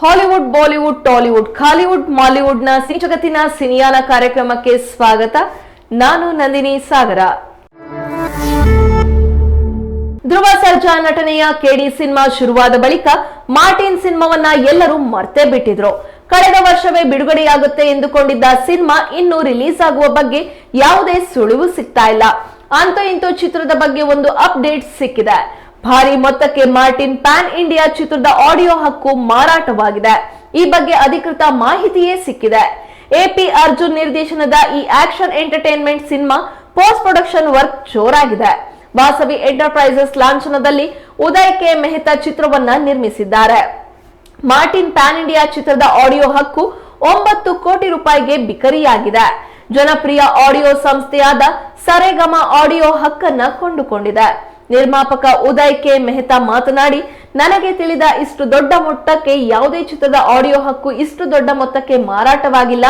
Hollywood, Bollywood, Tollywood, ಖಾಲಿವುಡ್ನ ಸಿ ಜಗತ್ತಿನ ಸಿನಿಯಾನ ಕಾರ್ಯಕ್ರಮಕ್ಕೆ ಸ್ವಾಗತ. ನಾನು ನಂದಿನಿ ಸಾಗರ. ಧ್ರುವ ಸರ್ಜಾ ನಟನೆಯ ಕೆಡಿ ಸಿನಿಮಾ ಶುರುವಾದ ಬಳಿಕ ಮಾರ್ಟಿನ್ ಸಿನಿಮಾವನ್ನ ಎಲ್ಲರೂ ಮರ್ತೇ ಬಿಟ್ಟಿದ್ರು. ಕಳೆದ ವರ್ಷವೇ ಬಿಡುಗಡೆಯಾಗುತ್ತೆ ಎಂದುಕೊಂಡಿದ್ದ ಸಿನಿಮಾ ಇನ್ನು ರಿಲೀಸ್ ಆಗುವ ಬಗ್ಗೆ ಯಾವುದೇ ಸುಳಿವು ಸಿಗ್ತಾ ಇಲ್ಲ. ಅಂತೂ ಇಂತೂ ಚಿತ್ರದ ಬಗ್ಗೆ ಒಂದು ಅಪ್ಡೇಟ್ ಸಿಕ್ಕಿದೆ. ಭಾರಿ ಮೊತ್ತಕ್ಕೆ ಮಾರ್ಟಿನ್ ಪ್ಯಾನ್ ಇಂಡಿಯಾ ಚಿತ್ರದ ಆಡಿಯೋ ಹಕ್ಕು ಮಾರಾಟವಾಗಿದೆ. ಈ ಬಗ್ಗೆ ಅಧಿಕೃತ ಮಾಹಿತಿಯೇ ಸಿಕ್ಕಿದೆ. ಎಪಿ ಅರ್ಜುನ್ ನಿರ್ದೇಶನದ ಈ action entertainment cinema post production work ಜೋರಾಗಿದೆ. Vasavi enterprises ಲಾಂಛನದಲ್ಲಿ ಉದಯ್ ಕೆ. ಮೆಹ್ತಾ ಚಿತ್ರವನ್ನ ನಿರ್ಮಿಸಿದ್ದಾರೆ. ಮಾರ್ಟಿನ್ ಪ್ಯಾನ್ ಇಂಡಿಯಾ ಚಿತ್ರದ ಆಡಿಯೋ ಹಕ್ಕು ಒಂಬತ್ತು ಕೋಟಿ ರೂಪಾಯಿಗೆ ಬಿಕರಿಯಾಗಿದೆ. ಜನಪ್ರಿಯ ಆಡಿಯೋ ಸಂಸ್ಥೆಯಾದ ಸರೆಗಮ ಆಡಿಯೋ ಹಕ್ಕನ್ನ ಕೊಂಡುಕೊಂಡಿದೆ. ನಿರ್ಮಾಪಕ ಉದಯ್ ಕೆ. ಮೆಹ್ತಾ ಮಾತನಾಡಿ, ನನಗೆ ತಿಳಿದ ಇಷ್ಟು ದೊಡ್ಡ ಮೊತ್ತಕ್ಕೆ ಯಾವುದೇ ಚಿತ್ರದ ಆಡಿಯೋ ಹಕ್ಕು ಇಷ್ಟು ದೊಡ್ಡ ಮೊತ್ತಕ್ಕೆ ಮಾರಾಟವಾಗಿಲ್ಲ.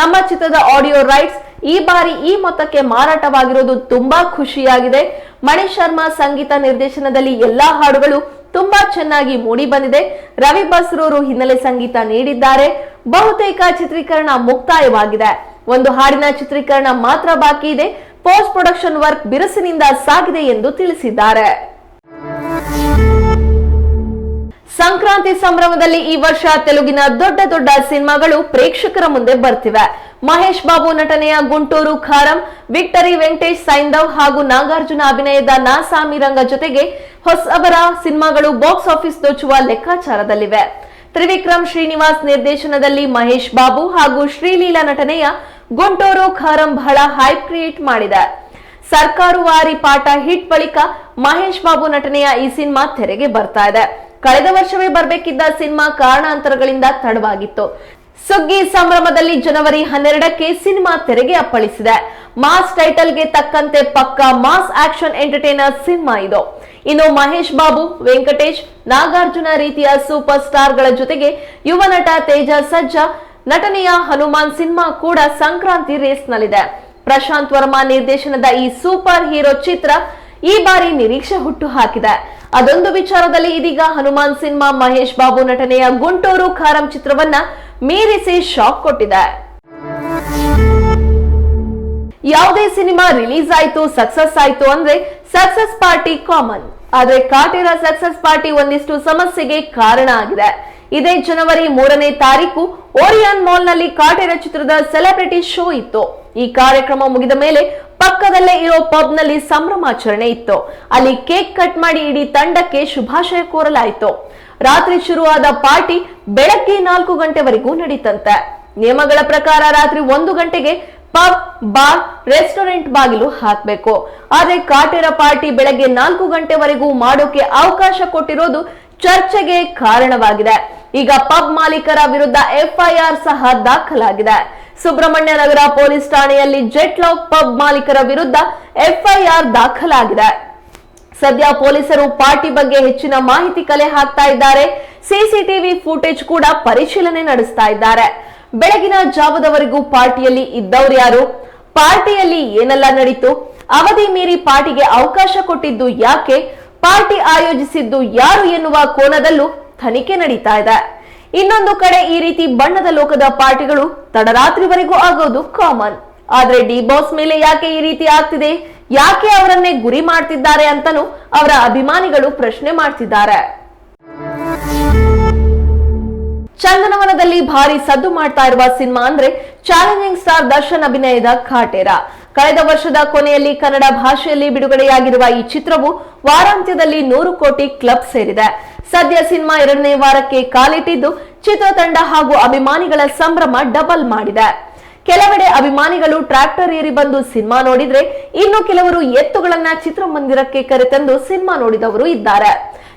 ನಮ್ಮ ಚಿತ್ರದ ಆಡಿಯೋ ರೈಟ್ಸ್ ಈ ಬಾರಿ ಈ ಮೊತ್ತಕ್ಕೆ ಮಾರಾಟವಾಗಿರೋದು ತುಂಬಾ ಖುಷಿಯಾಗಿದೆ. ಮಣಿ ಶರ್ಮಾ ಸಂಗೀತ ನಿರ್ದೇಶನದಲ್ಲಿ ಎಲ್ಲಾ ಹಾಡುಗಳು ತುಂಬಾ ಚೆನ್ನಾಗಿ ಮೂಡಿ ಬಂದಿದೆ. ರವಿ ಬಸ್ರೂರು ಹಿನ್ನೆಲೆ ಸಂಗೀತ ನೀಡಿದ್ದಾರೆ. ಬಹುತೇಕ ಚಿತ್ರೀಕರಣ ಮುಕ್ತಾಯವಾಗಿದೆ. ಒಂದು ಹಾಡಿನ ಚಿತ್ರೀಕರಣ ಮಾತ್ರ ಬಾಕಿ ಇದೆ. ಪೋಸ್ಟ್ ಪ್ರೊಡಕ್ಷನ್ ವರ್ಕ್ ಬಿರುಸಿನಿಂದ ಸಾಗಿದೆ ಎಂದು ತಿಳಿಸಿದ್ದಾರೆ. ಸಂಕ್ರಾಂತಿ ಸಂಭ್ರಮದಲ್ಲಿ ಈ ವರ್ಷ ತೆಲುಗಿನ ದೊಡ್ಡ ದೊಡ್ಡ ಸಿನಿಮಾಗಳು ಪ್ರೇಕ್ಷಕರ ಮುಂದೆ ಬರ್ತಿವೆ. ಮಹೇಶ್ ಬಾಬು ನಟನೆಯ ಗುಂಟೂರು ಖಾರಂ, ವಿಕ್ಟರಿ ವೆಂಕಟೇಶ್ ಸೈಂದವ್ ಹಾಗೂ ನಾಗಾರ್ಜುನ ಅಭಿನಯದ ನಾಸಾಮಿ ರಂಗ ಜೊತೆಗೆ ಹೊಸಬರ ಸಿನಿಮಾಗಳು ಬಾಕ್ಸ್ ಆಫೀಸ್ ದೋಚುವ ಲೆಕ್ಕಾಚಾರದಲ್ಲಿವೆ. ತ್ರಿವಿಕ್ರಮ್ ಶ್ರೀನಿವಾಸ್ ನಿರ್ದೇಶನದಲ್ಲಿ ಮಹೇಶ್ ಬಾಬು ಹಾಗೂ ಶ್ರೀಲೀಲಾ ನಟನೆಯ ಗುಂಟೂರು, ಖಾರಂ ಬಹಳ ಹೈಪ್ ಕ್ರಿಯೇಟ್ ಮಾಡಿದೆ. ಸರ್ಕಾರುವಾರಿ ಪಾಠ ಹಿಟ್ ಬಳಿಕ ಮಹೇಶ್ ಬಾಬು ನಟನೆಯ ಈ ಸಿನಿಮಾ ತೆರೆಗೆ ಬರ್ತಾ ಇದೆ. ಕಳೆದ ವರ್ಷವೇ ಬರಬೇಕಿದ್ದ ಸಿನಿಮಾ ಕಾರಣಾಂತರಗಳಿಂದ ತಡವಾಗಿತ್ತು. ಸುಗ್ಗಿ ಸಂಭ್ರಮದಲ್ಲಿ ಜನವರಿ ಹನ್ನೆರಡಕ್ಕೆ ಸಿನಿಮಾ ತೆರೆಗೆ ಅಪ್ಪಳಿಸಿದೆ. ಮಾಸ್ ಟೈಟಲ್ಗೆ ತಕ್ಕಂತೆ ಪಕ್ಕಾ ಮಾಸ್ ಆಕ್ಷನ್ ಎಂಟರ್ಟೈನರ್ ಸಿನಿಮಾ ಇದು. ಇನ್ನು ಮಹೇಶ್ ಬಾಬು, ವೆಂಕಟೇಶ್, ನಾಗಾರ್ಜುನ ರೀತಿಯ ಸೂಪರ್ ಸ್ಟಾರ್ಗಳ ಜೊತೆಗೆ ಯುವ ನಟ ತೇಜ ಸಜ್ಜಾ ನಟನೆಯ ಹನುಮಾನ್ ಸಿನಿಮಾ ಕೂಡ ಸಂಕ್ರಾಂತಿ ರೇಸ್ನಲ್ಲಿದೆ. ಪ್ರಶಾಂತ್ ವರ್ಮಾ ನಿರ್ದೇಶನದ ಈ ಸೂಪರ್ ಹೀರೋ ಚಿತ್ರ ಈ ಬಾರಿ ನಿರೀಕ್ಷೆ ಹುಟ್ಟು ಹಾಕಿದೆ ಅದೊಂದು ವಿಚಾರದಲ್ಲಿ ಇದೀಗ ಹನುಮಾನ್ ಸಿನಿಮಾ ಮಹೇಶ್ ಬಾಬು ನಟನೆಯ ಗುಂಟೂರು ಖಾರಂ ಚಿತ್ರವನ್ನ ಮೀರಿಸಿ ಶಾಕ್ ಕೊಟ್ಟಿದೆ. ಯಾವುದೇ ಸಿನಿಮಾ ರಿಲೀಸ್ ಆಯ್ತು, ಸಕ್ಸಸ್ ಆಯ್ತು ಅಂದ್ರೆ ಸಕ್ಸಸ್ ಪಾರ್ಟಿ ಕಾಮನ್. ಆದ್ರೆ ಕಾಟೇರ ಸಕ್ಸಸ್ ಪಾರ್ಟಿ ಒಂದಿಷ್ಟು ಸಮಸ್ಯೆಗೆ ಕಾರಣ ಆಗಿದೆ. ಇದೇ ಜನವರಿ ಮೂರನೇ ತಾರೀಕು ಓರಿಯನ್ ಮಾಲ್ನಲ್ಲಿ ಕಾಟೇರ ಚಿತ್ರದ ಸೆಲೆಬ್ರಿಟಿ ಶೋ ಇತ್ತು. ಈ ಕಾರ್ಯಕ್ರಮ ಮುಗಿದ ಮೇಲೆ ಪಕ್ಕದಲ್ಲೇ ಇರೋ ಪಬ್ನಲ್ಲಿ ಸಂಭ್ರಮಾಚರಣೆ ಇತ್ತು. ಅಲ್ಲಿ ಕೇಕ್ ಕಟ್ ಮಾಡಿ ಇಡೀ ತಂಡಕ್ಕೆ ಶುಭಾಶಯ ಕೋರಲಾಯಿತು. ರಾತ್ರಿ ಶುರುವಾದ ಪಾರ್ಟಿ ಬೆಳಗ್ಗೆ ನಾಲ್ಕು ಗಂಟೆವರೆಗೂ ನಡೀತಂತೆ. ನಿಯಮಗಳ ಪ್ರಕಾರ ರಾತ್ರಿ ಒಂದು ಗಂಟೆಗೆ ಪಬ್, ಬಾರ್, ರೆಸ್ಟೋರೆಂಟ್ ಬಾಗಿಲು ಹಾಕ್ಬೇಕು. ಆದ್ರೆ ಕಾಟೇರ ಪಾರ್ಟಿ ಬೆಳಗ್ಗೆ ನಾಲ್ಕು ಗಂಟೆವರೆಗೂ ಮಾಡೋಕೆ ಅವಕಾಶ ಕೊಟ್ಟಿರೋದು ಚರ್ಚೆಗೆ ಕಾರಣವಾಗಿದೆ. ಈಗ ಪಬ್ ಮಾಲೀಕರ ವಿರುದ್ಧ ಎಫ್ಐಆರ್ ಸಹ ದಾಖಲಾಗಿದೆ. ಸುಬ್ರಹ್ಮಣ್ಯ ನಗರ ಪೊಲೀಸ್ ಠಾಣೆಯಲ್ಲಿ ಜೆಟ್ ಲಾಕ್ ಪಬ್ ಮಾಲೀಕರ ವಿರುದ್ಧ ಎಫ್ಐಆರ್ ದಾಖಲಾಗಿದೆ. ಸದ್ಯ ಪೊಲೀಸರು ಪಾರ್ಟಿ ಬಗ್ಗೆ ಹೆಚ್ಚಿನ ಮಾಹಿತಿ ಕಲೆ ಹಾಕ್ತಾ ಇದ್ದಾರೆ. ಸಿಸಿಟಿವಿ ಫುಟೇಜ್ ಕೂಡ ಪರಿಶೀಲನೆ ನಡೆಸ್ತಾ ಇದ್ದಾರೆ. ಬೆಳಗಿನ ಜಾವದವರೆಗೂ ಪಾರ್ಟಿಯಲ್ಲಿ ಇದ್ದವ್ರು ಯಾರು? ಪಾರ್ಟಿಯಲ್ಲಿ ಏನೆಲ್ಲ ನಡೀತು? ಅವಧಿ ಮೀರಿ ಪಾರ್ಟಿಗೆ ಅವಕಾಶ ಕೊಟ್ಟಿದ್ದು ಯಾಕೆ? ಪಾರ್ಟಿ ಆಯೋಜಿಸಿದ್ದು ಯಾರು ಎನ್ನುವ ಕೋನದಲ್ಲೂ ತನಿಖೆ ನಡೀತಾ ಇದೆ. ಇನ್ನೊಂದು ಕಡೆ ಈ ರೀತಿ ಬಣ್ಣದ ಲೋಕದ ಪಾರ್ಟಿಗಳು ತಡರಾತ್ರಿವರೆಗೂ ಆಗೋದು ಕಾಮನ್ ಆದ್ರೆ ಡಿ ಬಾಸ್ ಮೇಲೆ ಯಾಕೆ ಈ ರೀತಿ ಆಗ್ತಿದೆ? ಯಾಕೆ ಅವರನ್ನೇ ಗುರಿ ಮಾಡ್ತಿದ್ದಾರೆ ಅಂತಲೂ ಅವರ ಅಭಿಮಾನಿಗಳು ಪ್ರಶ್ನೆ ಮಾಡ್ತಿದ್ದಾರೆ. ಚಂದನವನದಲ್ಲಿ ಭಾರಿ ಸದ್ದು ಮಾಡ್ತಾ ಇರುವ ಸಿನಿಮಾ ಅಂದ್ರೆ ಚಾಲೆಂಜಿಂಗ್ ಸ್ಟಾರ್ ದರ್ಶನ್ ಅಭಿನಯದ ಕಾಟೇರ ಕಳೆದ ವರ್ಷದ ಕೊನೆಯಲ್ಲಿ ಕನ್ನಡ ಭಾಷೆಯಲ್ಲಿ ಬಿಡುಗಡೆಯಾಗಿರುವ ಈ ಚಿತ್ರವು ವಾರಾಂತ್ಯದಲ್ಲಿ ನೂರು ಕೋಟಿ ಕ್ಲಬ್ ಸೇರಿದೆ. ಸದ್ಯ ಸಿನಿಮಾ ಎರಡನೇ ವಾರಕ್ಕೆ ಕಾಲಿಟ್ಟಿದ್ದು ಚಿತ್ರತಂಡ ಹಾಗೂ ಅಭಿಮಾನಿಗಳ ಸಂಭ್ರಮ ಡಬಲ್ ಮಾಡಿದೆ. ಕೆಲವೆಡೆ ಅಭಿಮಾನಿಗಳು ಟ್ರ್ಯಾಕ್ಟರ್ ಏರಿ ಬಂದು ಸಿನಿಮಾ ನೋಡಿದ್ರೆ ಇನ್ನು ಕೆಲವರು ಎತ್ತುಗಳನ್ನ ಚಿತ್ರಮಂದಿರಕ್ಕೆ ಕರೆತಂದು ಸಿನಿಮಾ ನೋಡಿದವರು ಇದ್ದಾರೆ.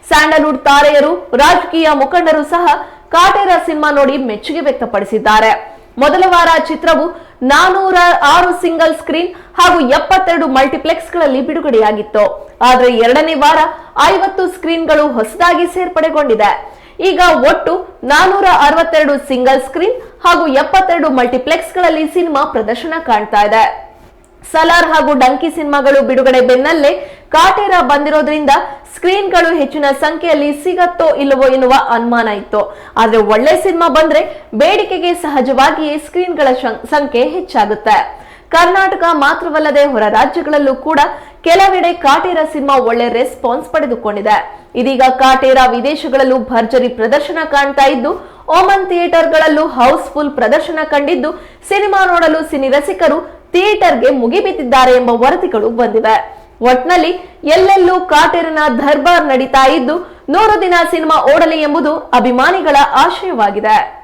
ಸ್ಯಾಂಡಲ್ವುಡ್ ತಾರೆಯರು, ರಾಜಕೀಯ ಮುಖಂಡರು ಸಹ ಕಾಟೇರ ಸಿನಿಮಾ ನೋಡಿ ಮೆಚ್ಚುಗೆ ವ್ಯಕ್ತಪಡಿಸಿದ್ದಾರೆ. ಮೊದಲ ವಾರ ಚಿತ್ರವು ನಾನೂರ ಆರು ಸಿಂಗಲ್ ಸ್ಕ್ರೀನ್ ಹಾಗೂ ಎಪ್ಪತ್ತೆರಡು ಮಲ್ಟಿಪ್ಲೆಕ್ಸ್ಗಳಲ್ಲಿ ಬಿಡುಗಡೆಯಾಗಿತ್ತು. ಆದರೆ ಎರಡನೇ ವಾರ ಐವತ್ತು ಸ್ಕ್ರೀನ್ಗಳು ಹೊಸದಾಗಿ ಸೇರ್ಪಡೆಗೊಂಡಿದೆ. ಈಗ ಒಟ್ಟು ನಾನೂರ ಅರವತ್ತೆರಡು ಸಿಂಗಲ್ ಸ್ಕ್ರೀನ್ ಹಾಗೂ ಎಪ್ಪತ್ತೆರಡು ಮಲ್ಟಿಪ್ಲೆಕ್ಸ್ಗಳಲ್ಲಿ ಸಿನಿಮಾ ಪ್ರದರ್ಶನ ಕಾಣ್ತಾ ಇದೆ. ಸಲಾರ್ ಹಾಗೂ ಡಂಕಿ ಸಿನಿಮಾಗಳು ಬಿಡುಗಡೆ ಬೆನ್ನಲ್ಲೇ ಕಾಟೇರ ಬಂದಿರೋದ್ರಿಂದ ಸ್ಕ್ರೀನ್ಗಳು ಹೆಚ್ಚಿನ ಸಂಖ್ಯೆಯಲ್ಲಿ ಸಿಗತ್ತೋ ಇಲ್ಲವೋ ಎನ್ನುವ ಅನುಮಾನ ಇತ್ತು. ಆದ್ರೆ ಒಳ್ಳೆ ಸಿನಿಮಾ ಬಂದ್ರೆ ಬೇಡಿಕೆಗೆ ಸಹಜವಾಗಿಯೇ ಸ್ಕ್ರೀನ್ಗಳ ಸಂಖ್ಯೆ ಹೆಚ್ಚಾಗುತ್ತೆ. ಕರ್ನಾಟಕ ಮಾತ್ರವಲ್ಲದೆ ಹೊರ ರಾಜ್ಯಗಳಲ್ಲೂ ಕೂಡ ಕೆಲವೆಡೆ ಕಾಟೇರ ಸಿನಿಮಾ ಒಳ್ಳೆ ರೆಸ್ಪಾನ್ಸ್ ಪಡೆದುಕೊಂಡಿದೆ. ಇದೀಗ ಕಾಟೇರ ವಿದೇಶಗಳಲ್ಲೂ ಭರ್ಜರಿ ಪ್ರದರ್ಶನ ಕಾಣ್ತಾ ಇದ್ದು, ಓಮನ್ ಥಿಯೇಟರ್ಗಳಲ್ಲೂ ಹೌಸ್ಫುಲ್ ಪ್ರದರ್ಶನ ಕಂಡಿದ್ದು, ಸಿನಿಮಾ ನೋಡಲು ಸಿನಿ ರಸಿಕರು ಥಿಯೇಟರ್ಗೆ ಮುಗಿಬಿದ್ದಿದ್ದಾರೆ ಎಂಬ ವರದಿಗಳು ಬಂದಿವೆ. ಒಟ್ನಲ್ಲಿ ಎಲ್ಲೆಲ್ಲೂ ಕಾಟೇರಿನ ದರ್ಬಾರ್ ನಡೀತಾ ಇದ್ದು ನೂರು ದಿನ ಸಿನಿಮಾ ಓಡಲಿ ಎಂಬುದು ಅಭಿಮಾನಿಗಳ ಆಶಯವಾಗಿದೆ.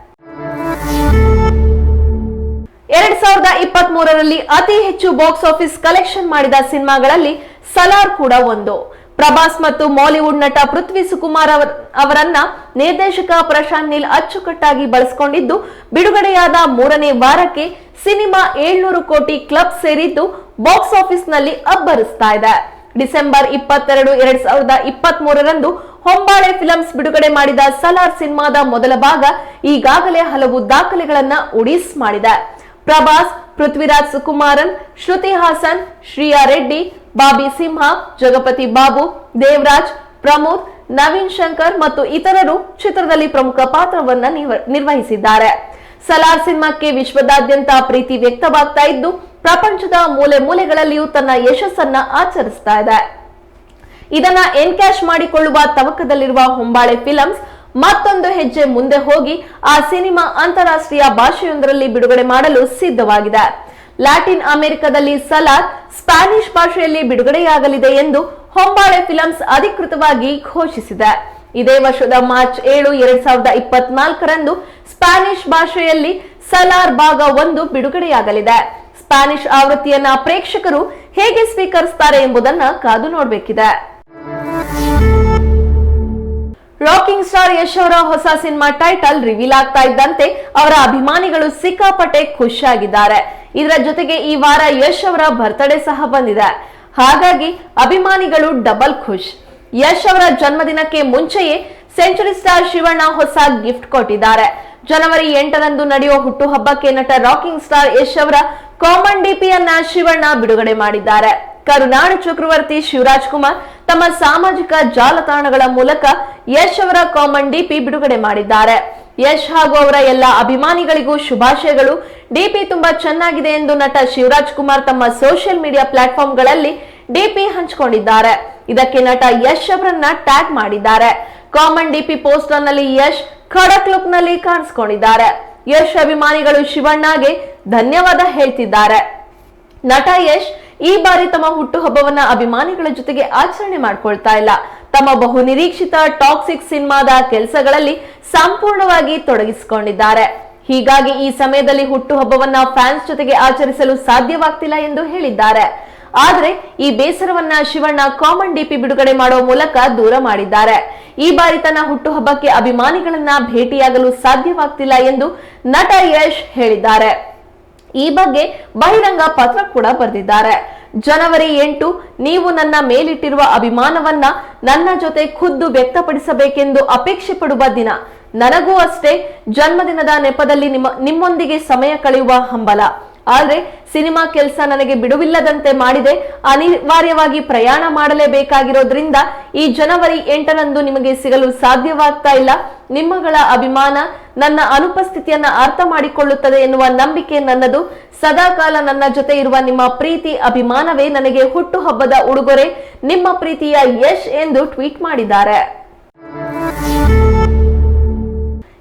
ಎರಡ್ ಸಾವಿರದ ಇಪ್ಪತ್ತ್ ಮೂರರಲ್ಲಿ ಅತಿ ಹೆಚ್ಚು ಬಾಕ್ಸ್ ಆಫೀಸ್ ಕಲೆಕ್ಷನ್ ಮಾಡಿದ ಸಿನಿಮಾಗಳಲ್ಲಿ ಸಲಾರ್ ಕೂಡ ಒಂದು. ಪ್ರಭಾಸ್ ಮತ್ತು ಮಾಲಿವುಡ್ ನಟ ಪೃಥ್ವಿ ಸುಕುಮಾರ್ ಅವರ್- ಅವರನ್ನ ನಿರ್ದೇಶಕ ಪ್ರಶಾಂತ್ ನೀಲ್ ಅಚ್ಚುಕಟ್ಟಾಗಿ ಬಳಸಿಕೊಂಡಿದ್ದು, ಬಿಡುಗಡೆಯಾದ ಮೂರನೇ ವಾರಕ್ಕೆ ಸಿನಿಮಾ ಏಳ್ನೂರು ಕೋಟಿ ಕ್ಲಬ್ ಸೇರಿದ್ದು ಬಾಕ್ಸ್ ಆಫೀಸ್ನಲ್ಲಿ ಅಬ್ಬರಿಸ್ತಾ ಇದೆ. ಡಿಸೆಂಬರ್ ಇಪ್ಪತ್ತೆರಡು, ಎರಡ್ ಸಾವಿರದ ಇಪ್ಪತ್ತ್ ಮೂರರಂದು ಹೊಂಬಾಳೆ ಫಿಲಮ್ಸ್ ಬಿಡುಗಡೆ ಮಾಡಿದ ಸಲಾರ್ ಸಿನಿಮಾದ ಮೊದಲ ಭಾಗ ಈಗಾಗಲೇ ಹಲವು ದಾಖಲೆಗಳನ್ನ ಉಡೀಸ್ ಮಾಡಿದೆ. ಪ್ರಭಾಸ್, ಪೃಥ್ವಿರಾಜ್ ಸುಕುಮಾರನ್, ಶ್ರುತಿ ಹಾಸನ್, ಶ್ರೀಯಾ ರೆಡ್ಡಿ, ಬಾಬಿ ಸಿಂಹ, ಜಗಪತಿ ಬಾಬು, ದೇವರಾಜ್, ಪ್ರಮೋದ್, ನವೀನ್ ಶಂಕರ್ ಮತ್ತು ಇತರರು ಚಿತ್ರದಲ್ಲಿ ಪ್ರಮುಖ ಪಾತ್ರವನ್ನ ನಿರ್ವ- ನಿರ್ವಹಿಸಿದ್ದಾರೆ. ಸಲಾರ್ ಸಿನಿಮಾಕ್ಕೆ ವಿಶ್ವದಾದ್ಯಂತ ಪ್ರೀತಿ ವ್ಯಕ್ತವಾಗ್ತಾ ಇದ್ದು, ಪ್ರಪಂಚದ ಮೂಲೆ ಮೂಲೆಗಳಲ್ಲಿಯೂ ತನ್ನ ಯಶಸ್ಸನ್ನ ಆಚರಿಸ್ತಾ ಇದೆ. ಇದನ್ನ ಎನ್ಕ್ಯಾಶ್ ಮಾಡಿಕೊಳ್ಳುವ ತವಕದಲ್ಲಿರುವ ಹೊಂಬಾಳೆ ಫಿಲಮ್ಸ್ ಮತ್ತೊಂದು ಹೆಜ್ಜೆ ಮುಂದೆ ಹೋಗಿ ಆ ಸಿನಿಮಾ ಅಂತಾರಾಷ್ಟ್ರೀಯ ಭಾಷೆಯೊಂದರಲ್ಲಿ ಬಿಡುಗಡೆ ಮಾಡಲು ಸಿದ್ಧವಾಗಿದೆ. ಲ್ಯಾಟಿನ್ ಅಮೆರಿಕದಲ್ಲಿ ಸಲಾರ್ ಸ್ಪ್ಯಾನಿಷ್ ಭಾಷೆಯಲ್ಲಿ ಬಿಡುಗಡೆಯಾಗಲಿದೆ ಎಂದು ಹೊಂಬಾಳೆ ಫಿಲಮ್ಸ್ ಅಧಿಕೃತವಾಗಿ ಘೋಷಿಸಿದೆ. ಇದೇ ವರ್ಷದ ಮಾರ್ಚ್ ಏಳು, ಎರಡ್ ಸಾವಿರದ ಇಪ್ಪತ್ನಾಲ್ಕರಂದು ಸ್ಪ್ಯಾನಿಷ್ ಭಾಷೆಯಲ್ಲಿ ಸಲಾರ್ ಭಾಗ ಒಂದು ಬಿಡುಗಡೆಯಾಗಲಿದೆ. ಸ್ಪ್ಯಾನಿಷ್ ಆವೃತ್ತಿಯನ್ನ ಪ್ರೇಕ್ಷಕರು ಹೇಗೆ ಸ್ವೀಕರಿಸ್ತಾರೆ ಎಂಬುದನ್ನ ಕಾದು ನೋಡಬೇಕಿದೆ. ರಾಕಿಂಗ್ ಸ್ಟಾರ್ ಯಶ್ ಅವರ ಹೊಸ ಸಿನಿಮಾ ಟೈಟಲ್ ರಿವೀಲ್ ಆಗ್ತಾ ಇದ್ದಂತೆ ಅವರ ಅಭಿಮಾನಿಗಳು ಸಿಕ್ಕಾಪಟ್ಟೆ ಖುಷಿಯಾಗಿದ್ದಾರೆ. ಇದರ ಜೊತೆಗೆ ಈ ವಾರ ಯಶ್ ಅವರ ಬರ್ತ್ಡೇ ಸಹ ಬಂದಿದೆ. ಹಾಗಾಗಿ ಅಭಿಮಾನಿಗಳು ಡಬಲ್ ಖುಷ್. ಯಶ್ ಅವರ ಜನ್ಮದಿನಕ್ಕೆ ಮುಂಚೆಯೇ ಸೆಂಚುರಿ ಸ್ಟಾರ್ ಶಿವಣ್ಣ ಹೊಸ ಗಿಫ್ಟ್ ಕೊಟ್ಟಿದ್ದಾರೆ. ಜನವರಿ ಎಂಟರಂದು ನಡೆಯುವ ಹುಟ್ಟುಹಬ್ಬಕ್ಕೆ ನಟ ರಾಕಿಂಗ್ ಸ್ಟಾರ್ ಯಶ್ ಅವರ ಕಾಮನ್ ಡಿಪಿಯನ್ನ ಶಿವಣ್ಣ ಬಿಡುಗಡೆ ಮಾಡಿದ್ದಾರೆ. ಕರುನಾಡು ಚಕ್ರವರ್ತಿ ಶಿವರಾಜ್ ಕುಮಾರ್ ತಮ್ಮ ಸಾಮಾಜಿಕ ಜಾಲತಾಣಗಳ ಮೂಲಕ ಯಶ್ ಅವರ ಕಾಮನ್ ಡಿಪಿ ಬಿಡುಗಡೆ ಮಾಡಿದ್ದಾರೆ. ಯಶ್ ಹಾಗೂ ಅವರ ಎಲ್ಲ ಅಭಿಮಾನಿಗಳಿಗೂ ಶುಭಾಶಯಗಳು. ಡಿಪಿ ತುಂಬಾ ಚೆನ್ನಾಗಿದೆ ಎಂದು ನಟ ಶಿವರಾಜ್ ಕುಮಾರ್ ತಮ್ಮ ಸೋಷಿಯಲ್ ಮೀಡಿಯಾ ಪ್ಲಾಟ್ಫಾರ್ಮ್ಗಳಲ್ಲಿ ಡಿಪಿ ಹಂಚಿಕೊಂಡಿದ್ದಾರೆ. ಇದಕ್ಕೆ ನಟ ಯಶ್ ಅವರನ್ನ ಟ್ಯಾಗ್ ಮಾಡಿದ್ದಾರೆ. ಕಾಮನ್ ಡಿಪಿ ಪೋಸ್ಟರ್ನಲ್ಲಿ ಯಶ್ ಖಡಕ್ ಲುಕ್ನಲ್ಲಿ ಕಾಣಿಸ್ಕೊಂಡಿದ್ದಾರೆ. ಯಶ್ ಅಭಿಮಾನಿಗಳು ಶಿವಣ್ಣಗೆ ಧನ್ಯವಾದ ಹೇಳ್ತಿದ್ದಾರೆ. ನಟ ಯಶ್ ಈ ಬಾರಿ ತಮ್ಮ ಹುಟ್ಟುಹಬ್ಬವನ್ನ ಅಭಿಮಾನಿಗಳ ಜೊತೆಗೆ ಆಚರಣೆ ಮಾಡ್ಕೊಳ್ತಾ ಇಲ್ಲ. ತಮ್ಮ ಬಹು ನಿರೀಕ್ಷಿತ ಟಾಕ್ಸಿಕ್ ಸಿನಿಮಾದ ಕೆಲಸಗಳಲ್ಲಿ ಸಂಪೂರ್ಣವಾಗಿ ತೊಡಗಿಸಿಕೊಂಡಿದ್ದಾರೆ. ಹೀಗಾಗಿ ಈ ಸಮಯದಲ್ಲಿ ಹುಟ್ಟುಹಬ್ಬವನ್ನ ಫ್ಯಾನ್ಸ್ ಜೊತೆಗೆ ಆಚರಿಸಲು ಸಾಧ್ಯವಾಗ್ತಿಲ್ಲ ಎಂದು ಹೇಳಿದ್ದಾರೆ. ಆದ್ರೆ ಈ ಬೇಸರವನ್ನ ಶಿವಣ್ಣ ಕಾಮನ್ ಡಿಪಿ ಬಿಡುಗಡೆ ಮಾಡುವ ಮೂಲಕ ದೂರ ಮಾಡಿದ್ದಾರೆ. ಈ ಬಾರಿ ತನ್ನ ಹುಟ್ಟುಹಬ್ಬಕ್ಕೆ ಅಭಿಮಾನಿಗಳನ್ನ ಭೇಟಿಯಾಗಲು ಸಾಧ್ಯವಾಗ್ತಿಲ್ಲ ಎಂದು ನಟ ಯಶ್ ಹೇಳಿದ್ದಾರೆ. ಈ ಬಗ್ಗೆ ಬಹಿರಂಗ ಪತ್ರ ಕೂಡ ಬರೆದಿದ್ದಾರೆ. ಜನವರಿ ಎಂಟು, ನೀವು ನನ್ನ ಮೇಲಿಟ್ಟಿರುವ ಅಭಿಮಾನವನ್ನ ನನ್ನ ಜೊತೆ ಖುದ್ದು ವ್ಯಕ್ತಪಡಿಸಬೇಕೆಂದು ಅಪೇಕ್ಷೆ ಪಡುವ ದಿನ. ನನಗೂ ಅಷ್ಟೇ ಜನ್ಮದಿನದ ನೆಪದಲ್ಲಿ ನಿಮ್ಮ ನಿಮ್ಮೊಂದಿಗೆ ಸಮಯ ಕಳೆಯುವ ಹಂಬಲ. ಆದ್ರೆ ಸಿನಿಮಾ ಕೆಲಸ ನನಗೆ ಬಿಡುವಿಲ್ಲದಂತೆ ಮಾಡಿದೆ. ಅನಿವಾರ್ಯವಾಗಿ ಪ್ರಯಾಣ ಮಾಡಲೇಬೇಕಾಗಿರೋದ್ರಿಂದ ಈ ಜನವರಿ ಎಂಟರಂದು ನಿಮಗೆ ಸಿಗಲು ಸಾಧ್ಯವಾಗ್ತಾ ಇಲ್ಲ. ನಿಮ್ಮಗಳ ಅಭಿಮಾನ ನನ್ನ ಅನುಪಸ್ಥಿತಿಯನ್ನ ಅರ್ಥ ಮಾಡಿಕೊಳ್ಳುತ್ತದೆ ಎನ್ನುವ ನಂಬಿಕೆ ನನ್ನದು. ಸದಾಕಾಲ ನನ್ನ ಜೊತೆ ಇರುವ ನಿಮ್ಮ ಪ್ರೀತಿ ಅಭಿಮಾನವೇ ನನಗೆ ಹುಟ್ಟುಹಬ್ಬದ ಉಡುಗೊರೆ. ನಿಮ್ಮ ಪ್ರೀತಿಯ ಯಶ್ ಎಂದು ಟ್ವೀಟ್ ಮಾಡಿದ್ದಾರೆ.